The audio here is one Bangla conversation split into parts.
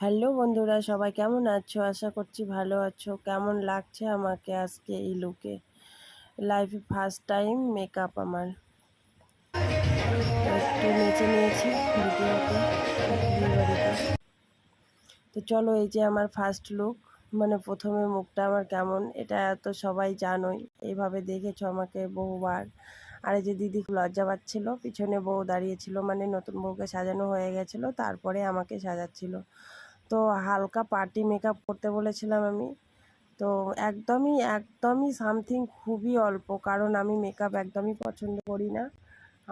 হ্যালো বন্ধুরা, সবাই কেমন আছো? আশা করছি ভালো আছো। কেমন লাগছে আমাকে আজকে এই লুকে লাইফে ফার্স্ট টাইম মেকআপ আমার। একটু নেচে নিয়েছি তো চলো এই যে আমার ফার্স্ট লুক মানে প্রথমে মুখটা আমার কেমন, এটা তো সবাই জানোই। এইভাবে দেখেছ আমাকে বহুবার। আর যে দিদি লজ্জা পাচ্ছিলো, পিছনে বউ দাঁড়িয়েছিল মানে নতুন বউকে সাজানো হয়ে গেছিল, তারপরে আমাকে সাজাচ্ছিল। তো হালকা পার্টি মেকআপ করতে বলেছিলাম আমি। তো একদমই একদমই সামথিং খুবই অল্প, কারণ আমি মেকআপ একদমই পছন্দ করি না।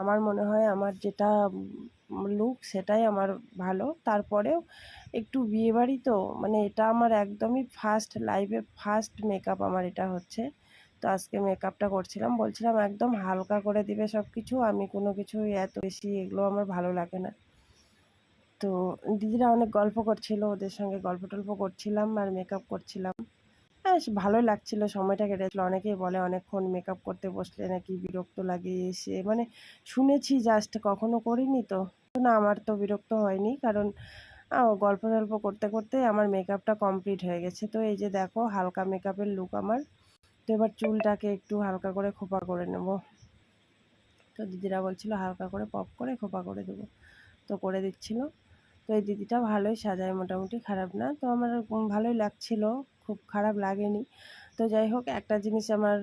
আমার মনে হয় আমার যেটা লুক সেটাই আমার ভালো। তারপরেও একটু বিয়েবাড়ি তো মানে এটা আমার একদমই ফার্স্ট লাইফে ফার্স্ট মেকআপ আমার এটা হচ্ছে। তো আজকে মেকআপটা করছিলাম, বলছিলাম একদম হালকা করে দিবে সব কিছু আমি কোনো কিছু এত বেশি এগুলো আমার ভালো লাগে না। তো দিদিরা অনেক গল্প করছিল, ওদের সঙ্গে গল্প টল্প করছিলাম আর মেকআপ করছিলাম। হ্যাঁ ভালোই লাগছিল, সময়টা কেটেছিল। অনেকেই বলে অনেকক্ষণ মেকআপ করতে বসলে নাকি বিরক্ত লাগে এসে। মানে শুনেছি জাস্ট কখনো করিনি তো। না, আমার তো বিরক্ত হয়নি কারণ গল্প টল্প করতে করতে আমার মেকআপটা কমপ্লিট হয়ে গেছে। তো এই যে দেখো, হালকা মেকআপের লুক আমার। তো এবার চুলটাকে একটু হালকা করে খোপা করে নেব। তো দিদিরা বলছিল, হালকা করে পপ করে খোপা করে দেবো। তো করে দিচ্ছিল। তো এই দিদিটা ভালোই সাজায়, মোটামুটি খারাপ না। তো আমার ভালোই লাগছিল, খুব খারাপ লাগেনি। তো যাই হোক, একটা জিনিস আমার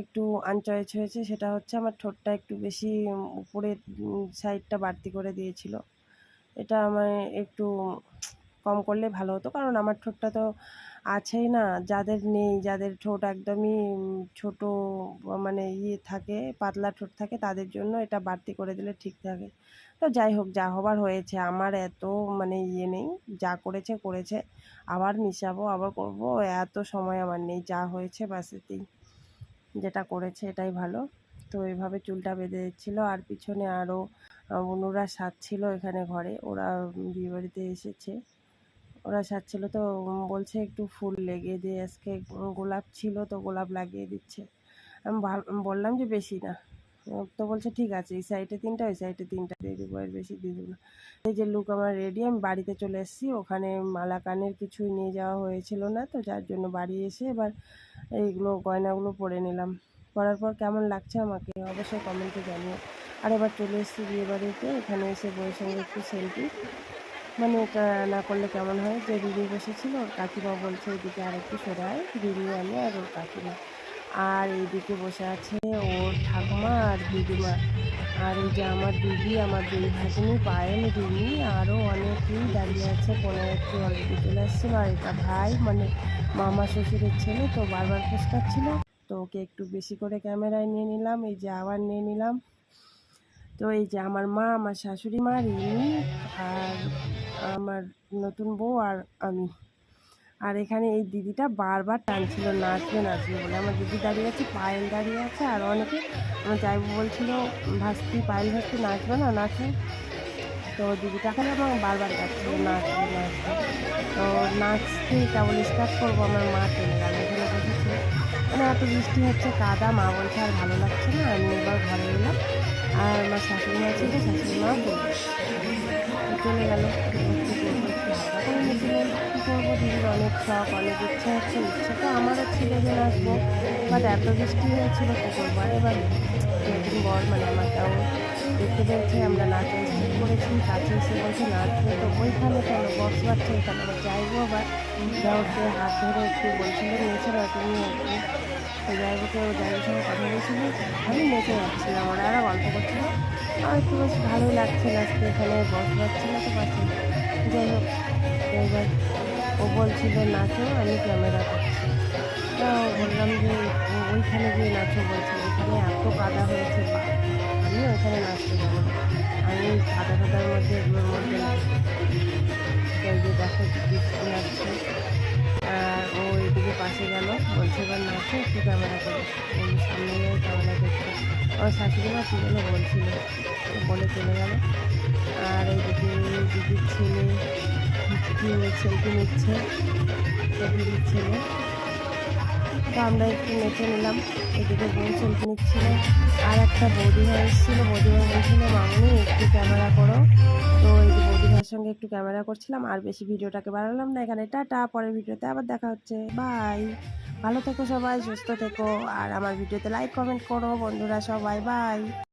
একটু আনচয়েস হয়েছে, সেটা হচ্ছে আমার ঠোঁটটা একটু বেশি উপরে সাইডটা বাড়তি করে দিয়েছিল। এটা আমার একটু কম করলে ভালো হতো। কারণ আমার ঠোঁটটা তো আছেই না, যাদের নেই, যাদের ঠোঁট একদমই ছোট মানে ইয়ে থাকে, পাতলা ঠোঁট থাকে, তাদের জন্য এটা বাড়তি করে দিলে ঠিক থাকে। তো যাই হোক, যা হবার হয়েছে, আমার এত মানে ইয়ে নেই, যা করেছে করেছে, আবার মিশাবো, আবার করব, এত সময় আমার নেই, যা হয়েছে বাসেতেই যেটা করেছে এটাই ভালো। তো এভাবে চুলটা বেঁধে দিচ্ছিল, আর পিছনে আরও অনুরা সাজছিল এখানে ঘরে, ওরা বিয়েবাড়িতে এসেছে। ওরা সাজছিল। তো বলছে একটু ফুল লেগে দিয়ে আজকে গোলাপ ছিল তো গোলাপ লাগিয়ে দিচ্ছে। আমি বললাম যে বেশি না। তো বলছে ঠিক আছে, এই সাইডে তিনটা, ওই সাইডে তিনটা। দিয়ে দেবো, এর বেশি দিয়ে দেবো না। এই যে লুক আমার রেডি আমি বাড়িতে চলে এসেছি। ওখানে মালা কানের কিছুই নিয়ে যাওয়া হয়েছিল না, তো যার জন্য বাড়ি এসে এবার এইগুলো, গয়নাগুলো পরে নিলাম। পরার পর কেমন লাগছে আমাকে অবশ্যই কমেন্টে জানিও। আর এবার চলে এসেছি বিয়ে বাড়িতে এখানে এসে বইয়ের সঙ্গে একটু সেলফি মানে এটা না করলে কেমন হয়? যে দিদি বসেছিল, ওর কাকিমা বলছে, এদিকে আর একটু সরাই দিদি আমি আর ওর কাকিমা। আর এইদিকে বসে আছে ওর ঠাকুমা আর দিদিমা। আর এই যে আমার দিদি, আমার দুই ভাগ্নি, পায়েল দিদি আরও অনেকেই দাঁড়িয়ে আছে কোনো একটু অলরেডি চলে আসছিল আর এটা ভাই মানে মামা শ্বশুরের ছেলে, তো বারবার ছিল তো ওকে একটু বেশি করে ক্যামেরায় নিয়ে নিলাম, এই যে আবার নিয়ে নিলাম। তো এই যে আমার মা, আমার শাশুড়ি মা, রিমি আর আমার নতুন বউ আর আমি। আর এখানে এই দিদিটা বারবার টানছিল, নাচবে নাচবে বলে। আমার দিদি দাঁড়িয়ে আছে, পায়েল দাঁড়িয়ে আছে, আর অনেকে আমার যাইবু বলছিল, ভাস্তি, পায়েল ভাস্তি নাচবে না, নাচে। তো দিদিটা খালি আমার বারবার ডাকছিল, নাচবে নাচবে। তো নাচতে কেবল স্টার্ট করব, আমার মা চলে গেল। এখানে বসেছে। মানে এত বৃষ্টি হচ্ছে, কাদা, মা বলছে আর ভালো লাগছে না। আমি এবার ঘরে এলাম, আর আমার শাশুড়ি মা ছিল, শাশুড়ি মাও চলে গেল। অনেক শখ অনেক ইচ্ছা হচ্ছে ইচ্ছে তো আমারও ছিল যে নাচবো বাট এত বৃষ্টি হয়েছিল কী করব আর এবার নতুন বর মানে আমার তাও দেখতে পেয়েছে, আমরা নাচ স্টার্ট করেছি, কাছে এসে বলছে নাচবে তো ওইখানে চলো বক্স বাড়ছে এখানে আবার যাইবো আবার। দেওয়ারকে হাত ধরে একটু বলছিল নিয়েছে না তুমি একটু তো যাইবোকে ও যাইবোর সঙ্গে কথা বলছিল। আমি নেচে যাচ্ছিলাম, ওরা আরও গল্প করছিল। আর একটু বেশ ভালোই লাগছে নাচতে এখানে বক্স বাড়ছিল তো পাচ্ছি যাই হোক এবার ও বলছিল, নাচো, আমি ক্যামেরা করছি। তা বললাম যে ওইখানে গিয়ে নাচো বলছে। ওইখানে এত কাদা হয়েছে আমি ওইখানে নাচতে যাব। আমি কাদা কাদার মধ্যে এগুলোর মধ্যে দেখো এদিকে পাশে গেল, বলছে, এবার নাচো একটু ক্যামেরা করে সামনে ক্যামেরা করছে আমার শাশুড়ি মা কী যেন বলছিল, বলে চলে গেল। আর ওই দিদি দিদির ছেলে সেলফি নিচ্ছে, দিদির ছেলে। তো আমরা একটু মেখে নিলাম। এদিকে বোন সেলফি নিচ্ছিল। আর একটা বৌদি ভাই এসেছিল। বৌদি ভাই বলছিল, মামনি, একটু ক্যামেরা করো। তো এই যে ভাইয়ের সঙ্গে একটু ক্যামেরা করছিলাম। আর বেশি ভিডিওটাকে বাড়ালাম না এখানে। টাটা, পরের ভিডিওতে আবার দেখা হচ্ছে। বাই। ভালো থেকো সবাই, সুস্থ থেকো। আর আমার ভিডিওতে লাইক কমেন্ট করো বন্ধুরা সবাই। বাই।